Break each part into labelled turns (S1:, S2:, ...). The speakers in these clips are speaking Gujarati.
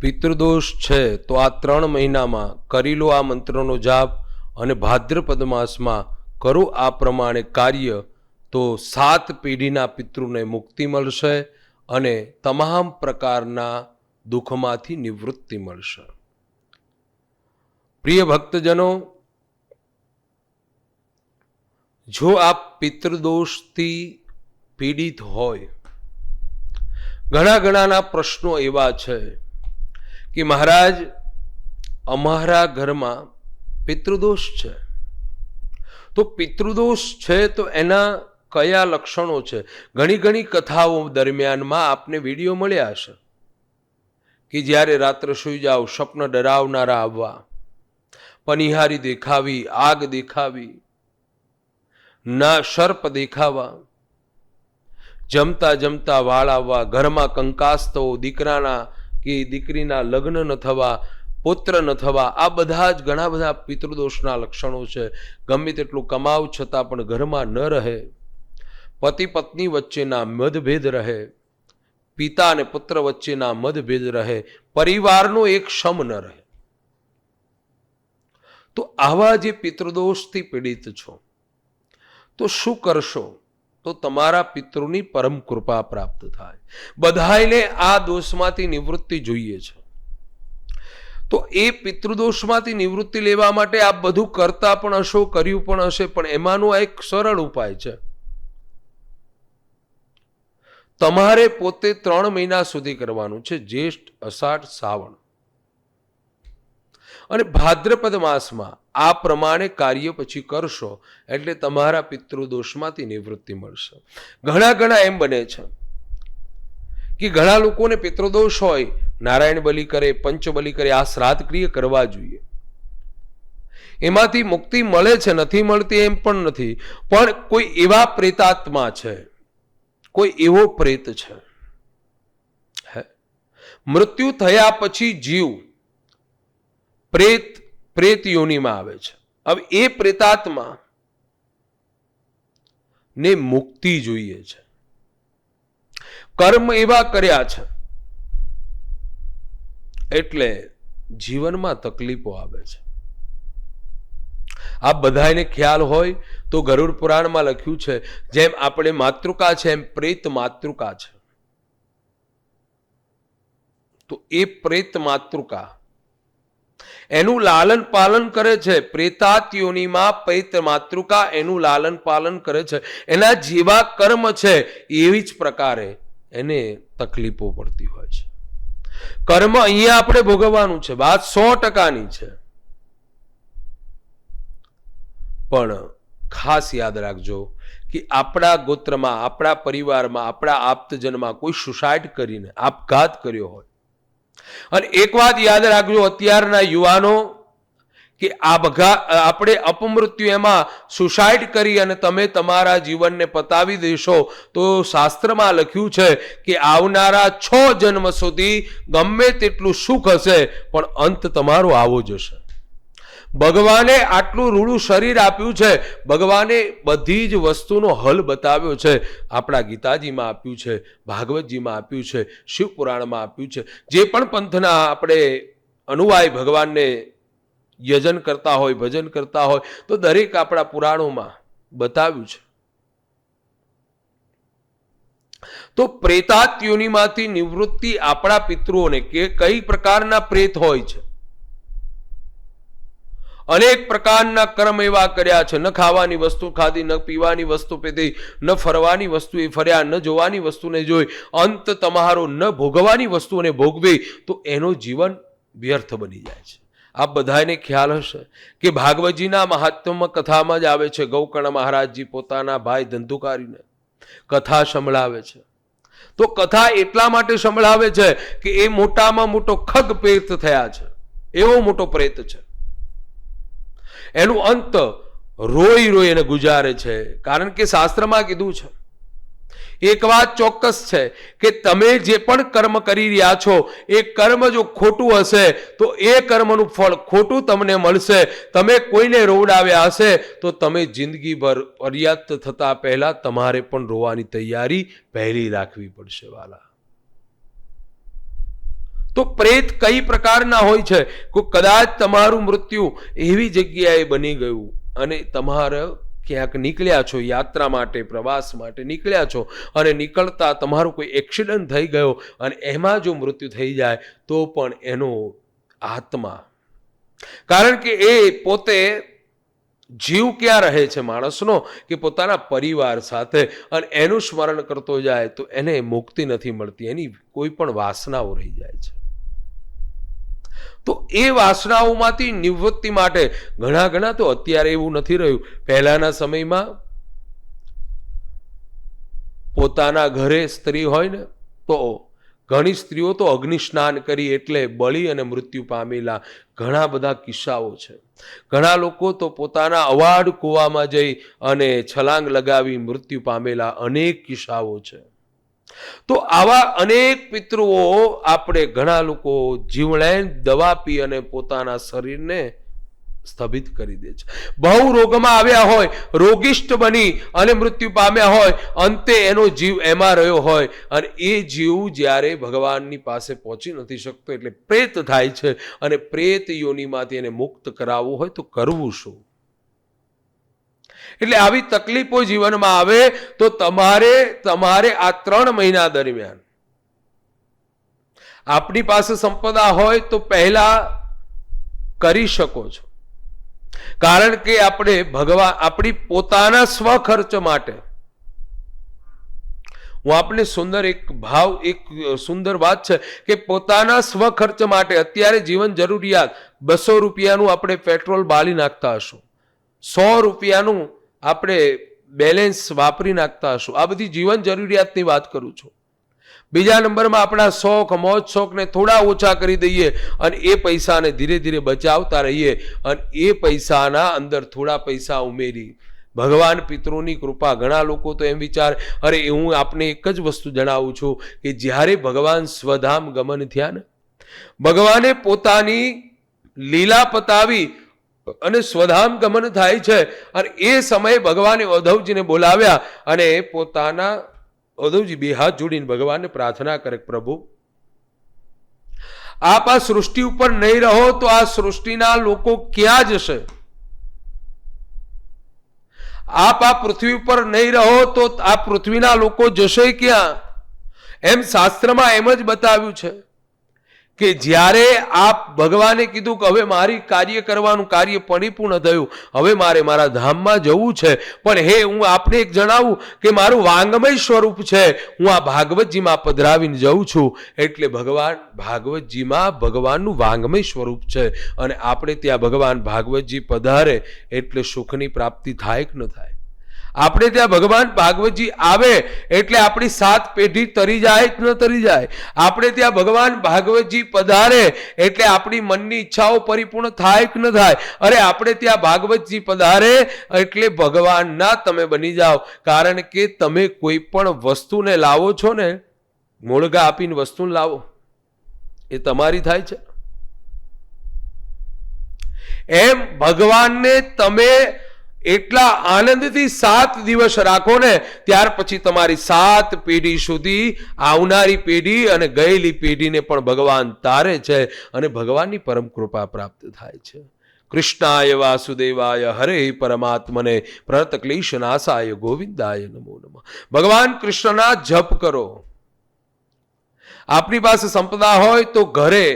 S1: પિતૃદોષ છે, તો આ ત્રણ મહિનામાં કરી લો આ મંત્રનો જાપ અને ભાદ્રપદ માસમાં કરો આ પ્રમાણે કાર્ય, તો સાત પેઢીના પિતૃને મુક્તિ મળશે અને તમામ પ્રકારના દુઃખમાંથી નિવૃત્તિ મળશે. પ્રિય ભક્તજનો, જો આપ પિતૃદોષથી પીડિત હોય, ઘણા ઘણાના પ્રશ્નો એવા છે કે મહારાજ, અમારા ઘરમાં પિતૃદોષ છે. તો પિતૃદોષ છે તો એના કયા લક્ષણો છે? ઘણી ઘણી કથાઓ દરમિયાનમાં આપને વીડિયો મળ્યા હશે કે જ્યારે રાત્રે સૂઈ જાઓ, સ્વપ્ન ડરાવનારા આવવા, પનિહારી દેખાવી, આગ દેખાવી, ના સર્પ દેખાવા, જમતા જમતા વાળ આવવા, ઘરમાં કંકાસ થવો, દીકરાના કે દીકરીના લગ્ન ન થવા, પુત્ર ન થવા, આ બધા જ ઘણા બધા પિતૃદોષના લક્ષણો છે. ગમે તેટલું કમાવ છતાં પણ ઘરમાં ન રહે. પતિ પત્ની વચ્ચેના મતભેદ રહે. પિતા અને પુત્ર વચ્ચેના મતભેદ રહે. પરિવારનો એક શમ ન રહે. તો આવા જે પિતૃદોષથી પીડિત છો, તો શું કરશો? તો તમારા પિતૃની પરમ કૃપા પ્રાપ્ત થાય. બધાને આ દોષમાંથી નિવૃત્તિ જોઈએ છે. તો એ પિતૃદોષમાંથી નિવૃત્તિ લેવા માટે આ બધું કરતા પણ હશો, કર્યું પણ હશે, પણ એમાંનો એક સરળ ઉપાય છે. તમારે પોતે ત્રણ મહિના સુધી કરવાનું છે, જ્યેષ્ઠ, અષાઢ, શ્રાવણ. અને ભાદ્રપદ માસમાં આ પ્રમાણે કાર્ય પછી કરશો એટલે તમારા પિતૃદોષમાંથી નિવૃત્તિ મળશે. ઘણા ઘણા એમ બને છે કે ઘણા લોકોને પિતૃદોષ હોય, નારાયણ બલિ કરે, પંચબલિ કરે, આ શ્રાદ્ધ ક્રિય કરવા જોઈએ. એમાંથી મુક્તિ મળે છે, નથી મળતી એમ પણ નથી. પણ કોઈ એવા પ્રેતાત્મા છે, કોઈ એવો પ્રેત છે. મૃત્યુ થયા પછી જીવ પ્રેત પ્રેત યોનિમાં આવે છે. હવે એ પ્રેતાત્મા ને મુક્તિ જોઈએ છે. કર્મ એવા કર્યા છે એટલે જીવનમાં તકલીફો આવે છે. આ બધાને ખ્યાલ હોય તો ગરુડ પુરાણમાં લખ્યું છે, જેમ આપણે માતૃકા છે, એમ પ્રેત માતૃકા છે. તો એ પ્રેત માતૃકા એનું લાલન પાલન કરે છે. પ્રેતાત્યોનીમાં પ્રેત માતૃકા એનું લાલન પાલન કરે છે. એના જેવા કર્મ છે એવી જ પ્રકારે એને તકલીફો પડતી હોય છે. કર્મ અહીંયા આપણે ભોગવવાનું છે. વાત સો ટકાની છે. પણ ખાસ યાદ રાખજો કે આપણા ગોત્રમાં, આપણા પરિવારમાં, આપણા આપ્તજનમાં કોઈ સુસાઇડ કરીને આપઘાત કર્યો હોય અને એક વાત યાદ રાખજો અત્યારના યુવાનો, કે આપઘા આપણે અપમૃત્યુ એમાં સુસાઇડ કરી અને તમે તમારા જીવનને પતાવી દેશો. તો શાસ્ત્રમાં લખ્યું છે કે આવનારા છ જન્મ સુધી ગમે તેટલું સુખ હશે, પણ અંત તમારો આવો જ હશે. ભગવાને આટલું રૂડું શરીર આપ્યું છે. ભગવાને બધી જ વસ્તુનો હલ બતાવ્યો છે. આપણા ગીતાજીમાં આપ્યું છે, ભાગવતજીમાં આપ્યું છે, શિવપુરાણમાં આપ્યું છે. જે પણ પંથના આપણે અનુવાય ભગવાનને યજન કરતા હોય, ભજન કરતા હોય, તો દરેક આપણા પુરાણોમાં બતાવ્યું છે. તો પ્રેતાત્યુનિમાંથી નિવૃત્તિ આપણા પિતૃઓને કે કઈ પ્રકારના પ્રેત હોય છે? અનેક પ્રકારના કર્મ એવા કર્યા છે. ન ખાવાની વસ્તુ ખાધી, ન પીવાની વસ્તુ પીધી, ન ફરવાની વસ્તુ એ ફર્યા, ન જોવાની વસ્તુને જોઈ. અંત તમારો ન ભોગવાની વસ્તુને ભોગવી તો એનો જીવન વ્યર્થ બની જાય છે. આ બધાને ખ્યાલ હશે કે ભાગવતજીના મહાત્મ્ય કથામાં જ આવે છે, ગૌકર્ણ મહારાજજી પોતાના ભાઈ ધંધુકારીને કથા સંભળાવે છે. તો કથા એટલા માટે સંભળાવે છે કે એ મોટામાં મોટો ખગ પ્રેત થયા છે. એવો મોટો પ્રેત છે. એનું અંત રોઈ રોઈ એને ગુજારે છે. કારણ કે શાસ્ત્રમાં કીધું છે. એક વાત ચોક્કસ છે કે તમે જે પણ કર્મ કરી રહ્યા છો, એ કર્મ જો ખોટું હશે, તો એ કર્મનું ફળ ખોટું તમને મળશે. તમે કોઈને રોવડાવ્યા હશે, તો તમે જિંદગીભર પર્યાપ્ત થતા પહેલા તમારે પણ રોવાની તૈયારી પહેલી રાખવી પડશે, વાલા. તો પ્રેત કઈ પ્રકારના હોય છે? કે કદાચ તમારું મૃત્યુ એવી જગ્યાએ બની ગયું અને તમારે ક્યાંક નીકળ્યા છો, યાત્રા માટે, પ્રવાસ માટે નીકળ્યા છો અને નીકળતા તમારું કોઈ એક્સિડન્ટ થઈ ગયો અને એમાં જો મૃત્યુ થઈ જાય તો પણ એનો આત્મા. કારણ કે એ પોતે જીવ ક્યાં રહે છે માણસનો? કે પોતાના પરિવાર સાથે અને એનું સ્મરણ કરતો જાય તો એને મુક્તિ નથી મળતી, એની કોઈ પણ વાસનાઓ રહી જાય છે. તો એ વાસનાઓમાંથી નિવૃત્તિ માટે ઘણા ઘણા તો અત્યારે એવું નથી રહ્યું. પહેલાના સમયમાં પોતાના ઘરે સ્ત્રી હોય ને, તો ઘણી સ્ત્રીઓ તો અગ્નિ સ્નાન કરી એટલે બળી અને મૃત્યુ પામેલા ઘણા બધા કિસ્સાઓ છે. ઘણા લોકો તો પોતાના અવાડ કૂવામાં જઈ અને છલાંગ લગાવી મૃત્યુ પામેલા અનેક કિસ્સાઓ છે. તો આવા અનેક પિતૃઓ આપણે ઘણા લોકો જીવલેણ દવા પી અને પોતાના શરીરને સ્થગિત કરી દે છે. બહુ રોગમાં આવ્યા હોય, રોગિષ્ટ બની અને મૃત્યુ પામ્યા હોય, અંતે એનો જીવ એમાં રહ્યો હોય અને એ જીવ જ્યારે ભગવાનની પાસે પહોંચી નથી શકતો એટલે પ્રેત થાય છે અને પ્રેત યોનિમાંથી એને મુક્ત કરાવવું હોય તો કરવું શું? એટલે આવી તકલીફો જીવનમાં આવે તો તમારે તમારે આ ત્રણ મહિના દરમિયાન. આપણી પાસે સંપદા હોય તો પહેલા કરી શકો છો. કારણ કે આપણે ભગવાન, આપણી પોતાના સ્વખર્ચ માટે. હું આપને સુંદર એક ભાવ, એક સુંદર વાત છે કે પોતાના સ્વખર્ચ માટે અત્યારે જીવન જરૂરિયાત બસો રૂપિયાનું આપણે પેટ્રોલ બાળી નાખતા હશું. સો રૂપિયાનું આપણે બેલેન્સ વાપરી નાખતા હશું. આ બધી જીવન જરૂરિયાતની વાત કરું છું. બીજા નંબરમાં આપણા શોખ, મોજ શોખને થોડા ઓછા કરી દઈએ અને એ પૈસાને ધીરે ધીરે બચાવતા રહીએ અને એ પૈસાના અંદર થોડા પૈસા ઉમેરી. ભગવાન પિતૃની કૃપા. ઘણા લોકો તો એમ વિચારે, અરે હું આપને એક જ વસ્તુ જણાવું છું કે જ્યારે ભગવાન સ્વધામ ગમન થયા ભગવાને પોતાની લીલા પતાવી અને સ્વધામ ગમન થાય છે. અને એ સમયે ભગવાને ઉદ્ધવજીને બોલાવ્યા અને પોતાના ઉદ્ધવજી બે હાથ જોડીને ભગવાનને પ્રાર્થના કરે પ્રભુ, આપ આ સૃષ્ટિ ઉપર નહીં રહો તો આ સૃષ્ટિના લોકો ક્યાં જશે? આપ આ પૃથ્વી ઉપર નહીં રહો તો આ પૃથ્વીના લોકો જશે ક્યાં? એમ શાસ્ત્રમાં એમ જ બતાવ્યું છે. કે જ્યારે આપ ભગવાને કીધું કે હવે મારી કાર્ય કરવાનું કાર્ય પરિપૂર્ણ થયું, હવે મારે મારા ધામમાં જવું છે. પણ હે, હું આપને એક જણાવું કે મારું વાંગમય સ્વરૂપ છે. હું આ ભાગવતજીમાં પધરાવીને જઉં છું. એટલે ભગવાન, ભાગવતજીમાં ભગવાનનું વાંગમય સ્વરૂપ છે. અને આપણે ત્યાં ભગવાન ભાગવતજી પધારે, એટલે સુખની પ્રાપ્તિ થાય કે ન થાય? આપણે ત્યાં ભગવાન ભાગવતજી આવે એટલે આપણી સાત પેઢી તરી જાય કે ન તરી જાય. આપણે ત્યાં ભગવાન ભાગવતજી પધારે એટલે આપણી મનની ઈચ્છાઓ પરિપૂર્ણ થાય કે ન થાય. અરે આપણે ત્યાં ભાગવતજી પધારે એટલે ભગવાનના તમે બની જાઓ. કારણ કે તમે કોઈ પણ વસ્તુને લાવો છો ને, મોળગા આપીને વસ્તુ લાવો. એ તમારી થાય છે. એમ ભગવાનને તમે એટલા આનંદથી સાત દિવસ રાખો ને, ત્યાર પછી તમારી સાત પેઢી સુધી આવનારી પેઢી અને ગયેલી પેઢીને પણ ભગવાન તારે છે અને ભગવાનની પરમ કૃપા પ્રાપ્ત થાય છે. કૃષ્ણાય વાસુદેવાય હરે પરમાત્મને પ્રત ક્લેશ નાશાય ગોવિંદાય નમો નમ. ભગવાન કૃષ્ણના જપ કરો. આપની પાસે સંપદા હોય તો ઘરે,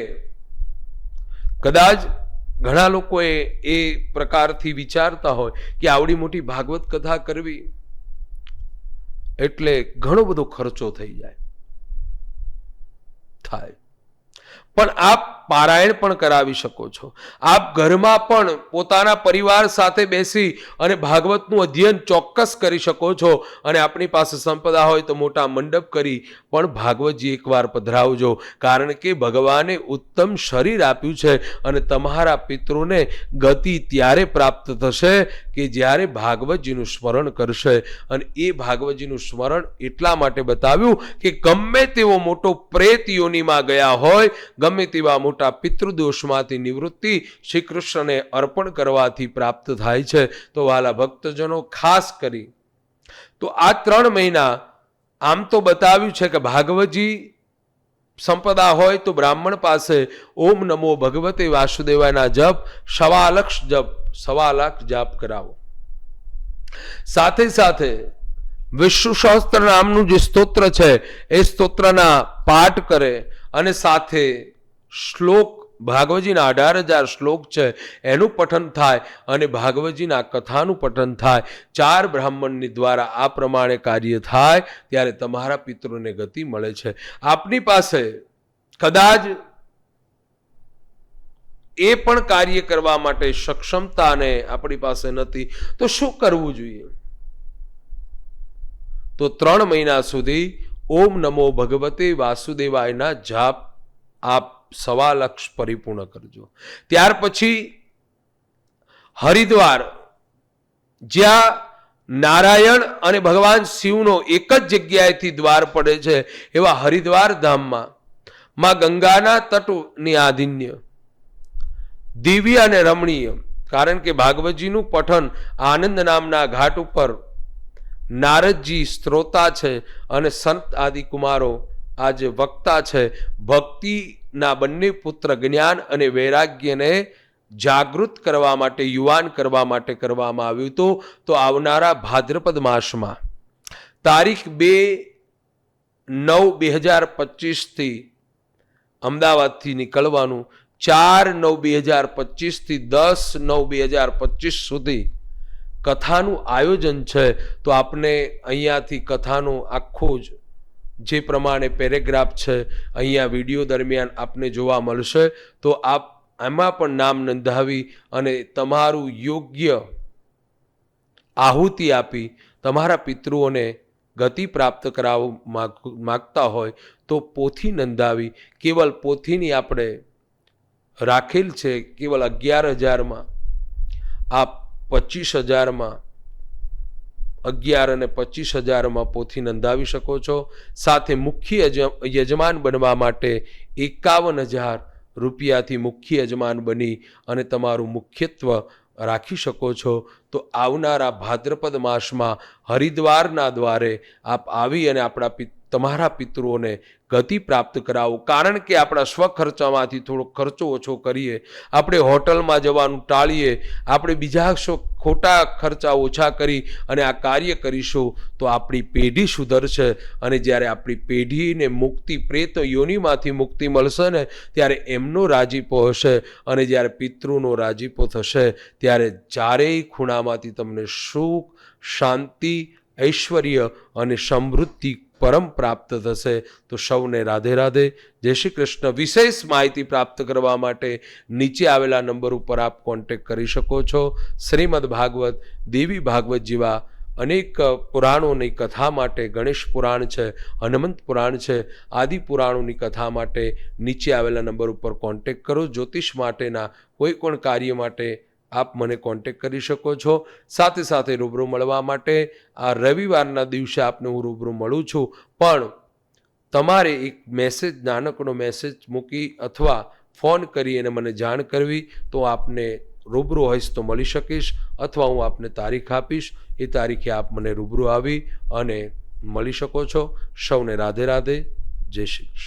S1: કદાચ ઘણા લોકોએ એ પ્રકારથી વિચારતા હોય કે આવડી મોટી ભાગવત કથા કરવી એટલે ઘણો બધો ખર્ચો થઈ જાય. થાય. પણ આપ પારાયણ પણ કરાવી શકો છો. આપ ઘરમાં પણ પોતાના પરિવાર સાથે બેસી અને ભાગવતનું અધ્યયન ચોક્કસ કરી શકો છો. અને આપણી પાસે સંપદા હોય તો મોટા મંડપ કરી પણ ભાગવતજી એકવાર પધરાવજો. કારણ કે ભગવાને ઉત્તમ શરીર આપ્યું છે અને તમારા પિતૃને ગતિ ત્યારે પ્રાપ્ત થશે કે જ્યારે ભાગવતજીનું સ્મરણ કરશે. અને એ ભાગવતજીનું સ્મરણ એટલા માટે બતાવ્યું કે ગમે તેવો મોટો પ્રેત યોનિમાં ગયા હોય, ગમે તેવા મોટા મોટા પિતૃદોષમાંથી નિવૃત્તિ શ્રી કૃષ્ણને અર્પણ કરવાથી પ્રાપ્ત થાય છે. તો વાલા ભક્તજનો, ખાસ કરી. તો આ ત્રણ મહિના, આમ તો બતાવ્યું છે કે ભાગવતજી સંપદા હોય તો બ્રાહ્મણ પાસે ઓમ નમો ભગવતે વાસુદેવાના જપ, સવાલક્ષ જપ, સવાલાખ જાપ કરાવો. સાથે સાથે વિષ્ણુ સહસ્ત્ર નામનું જે સ્તોત્ર છે, એ સ્તોત્રના પાઠ કરે અને સાથે શ્લોક ભાગવતજીના અઢાર હજાર શ્લોક છે, એનું પઠન થાય અને ભાગવતજીના કથાનું પઠન થાય. ચાર બ્રાહ્મણની દ્વારા આ પ્રમાણે કાર્ય થાય, ત્યારે તમારા પિતૃને ગતિ મળે છે. આપની પાસે કદાચ એ પણ કાર્ય કરવા માટે સક્ષમતાને આપણી પાસે નથી, તો શું કરવું જોઈએ? તો ત્રણ મહિના સુધી ઓમ નમો ભગવતે વાસુદેવાયના જાપ આપ સવા લક્ષ પરિપૂર્ણ કરજો. ત્યાર પછી હરિદ્વાર, જ્યાં નારાયણ અને ભગવાન શિવનો એક જ જગ્યાએથી દ્વાર પડે છે, એવા હરિદ્વાર ધામમાં માં ગંગાના તટની આધિન્ય. દિવ્ય અને રમણીય, કારણ કે ભાગવતજીનું પઠન આનંદ નામના ઘાટ ઉપર નારદજી સ્ત્રોતા છે અને સંત આદિ કુમારો આ જે વક્તા છે. ભક્તિના બંને પુત્ર જ્ઞાન અને વૈરાગ્યને જાગૃત કરવા માટે, યુવાન કરવા માટે કરવામાં આવ્યું હતું. તો આવનારા ભાદ્રપદ માસમાં તારીખ બે નવ બે હજાર પચીસથી અમદાવાદથી નીકળવાનું, ચાર નવ બે હજાર પચીસથી દસ નવ બે હજાર પચીસ સુધી કથાનું આયોજન છે. તો આપને અહીંયાથી કથાનું આખું જ જે પ્રમાણે પેરેગ્રાફ છે, અહીંયા વીડિયો દરમિયાન આપને જોવા મળશે. તો આપ એમાં પણ નામ નોંધાવી અને તમારું યોગ્ય આહુતિ આપી તમારા પિતૃઓને ગતિ પ્રાપ્ત કરાવવા માગતા હોય તો પોથી નોંધાવી. કેવલ પોથીની આપણે રાખેલ છે, કેવલ અગિયાર હજારમાં. આપ પચીસ હજારમાં અગિયાર અને પચીસ હજારમાં પોથી નોંધાવી શકો છો. સાથે મુખ્ય યજમાન બનવા માટે એકાવન હજાર રૂપિયાથી મુખ્ય યજમાન બની અને તમારું મુખ્યત્વ રાખી શકો છો. તો આવનારા ભાદ્રપદ માસમાં હરિદ્વારના દ્વારે આપ આવી અને આપણા તમારા પિતૃઓને ગતિ પ્રાપ્ત કરાવો. કારણ કે આપણા સ્વખર્ચામાંથી થોડો ખર્ચો ઓછો કરીએ, આપણે હોટલમાં જવાનું ટાળીએ, આપણે બીજા ખોટા ખર્ચા ઓછા કરી અને આ કાર્ય કરીશું, તો આપણી પેઢી સુધરશે અને જ્યારે આપણી પેઢીને મુક્તિ પ્રેત યોનિમાંથી મુક્તિ મળશે ને, ત્યારે એમનો રાજીપો હશે અને જ્યારે પિતૃનો રાજીપો થશે, ત્યારે ચારેય ખૂણામાંથી તમને સુખ, શાંતિ, ઐશ્વર્ય અને સમૃદ્ધિ પરમ પ્રાપ્ત થશે. તો સૌને રાધે રાધે. જય શ્રી કૃષ્ણ. વિશેષ માહિતી પ્રાપ્ત કરવા માટે નીચે આવેલા નંબર ઉપર આપ કોન્ટેક કરી શકો છો. શ્રીમદ ભાગવત, દેવી ભાગવત જેવા અનેક પુરાણોની કથા માટે ગણેશ પુરાણ છે, હનુમંત પુરાણ છે, આદિ પુરાણોની કથા માટે નીચે આવેલા નંબર ઉપર કોન્ટેક કરો. જ્યોતિષ માટેના કોઈ પણ કાર્ય માટે આપ મને કોન્ટેક કરી શકો છો. સાથે સાથે રૂબરૂ મળવા માટે આ રવિવારના દિવસે આપને હું રૂબરૂ મળું છું. પણ તમારે એક મેસેજ નાનકડો મેસેજ મૂકી અથવા ફોન કરી અને મને જાણ કરવી તો આપને રૂબરૂ હોઈશ તો મળી શકીશ અથવા હું આપને તારીખ આપીશ. એ તારીખે આપ મને રૂબરૂ આવી અને મળી શકો છો. સૌને રાધે રાધે. જય શ્રી કૃષ્ણ.